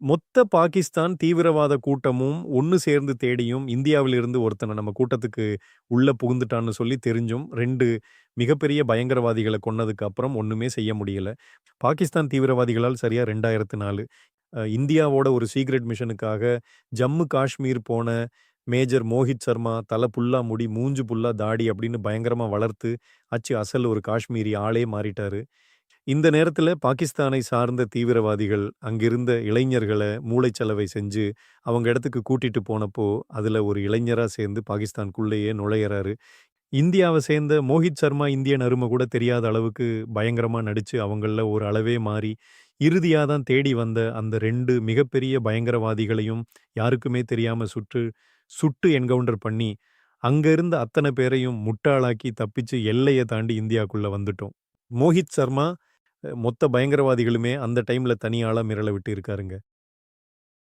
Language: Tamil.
மொத்த பாகிஸ்தான் தீவிரவாத கூட்டமும் ஒன்று சேர்ந்து தேடியும், இந்தியாவிலிருந்து ஒருத்தனை நம்ம கூட்டத்துக்கு உள்ளே புகுந்துட்டான்னு சொல்லி தெரிஞ்சும், ரெண்டு மிகப்பெரிய பயங்கரவாதிகளை கொன்னதுக்கு அப்புறம் ஒன்றுமே செய்ய முடியல. பாகிஸ்தான் தீவிரவாதிகளால் சரியாக ரெண்டாயிரத்து நாலு இந்தியாவோட ஒரு சீக்ரெட் மிஷனுக்காக ஜம்மு காஷ்மீர் போன மேஜர் மோஹித் சர்மா, தலை புல்லா முடி, மூஞ்சு புல்லா தாடி அப்படின்னு பயங்கரமாக வளர்த்து, அச்சு அசல் ஒரு காஷ்மீரி ஆளே மாறிட்டாரு. இந்த நேரத்தில் பாகிஸ்தானை சார்ந்த தீவிரவாதிகள், அங்கிருந்த இளைஞர்களை மூளைச்சலவை செஞ்சு, அவங்க இடத்துக்கு கூட்டிட்டு போனப்போ, அதில் ஒரு இளைஞராக சேர்ந்து பாகிஸ்தானுக்குள்ளேயே நுழையறாரு. இந்தியாவை சேர்ந்த மோஹித் சர்மா இந்தியன் அருமை கூட தெரியாத அளவுக்கு பயங்கரமா நடிச்சு, அவங்களில் ஒரு அளவே மாறி, இறுதியாக தான் தேடி வந்த அந்த ரெண்டு மிகப்பெரிய பயங்கரவாதிகளையும் யாருக்குமே தெரியாம சுட்டு சுட்டு என்கவுண்டர் பண்ணி, அங்க இருந்த பேரையும் முட்டாளாக்கி தப்பிச்சு எல்லையை தாண்டி இந்தியாக்குள்ள வந்துட்டோம். மோஹித் சர்மா மொத்த பயங்கரவாதிகளுமே அந்த டைம்ல தனியாளாக ஆளா மிரள விட்டு இருக்காருங்க.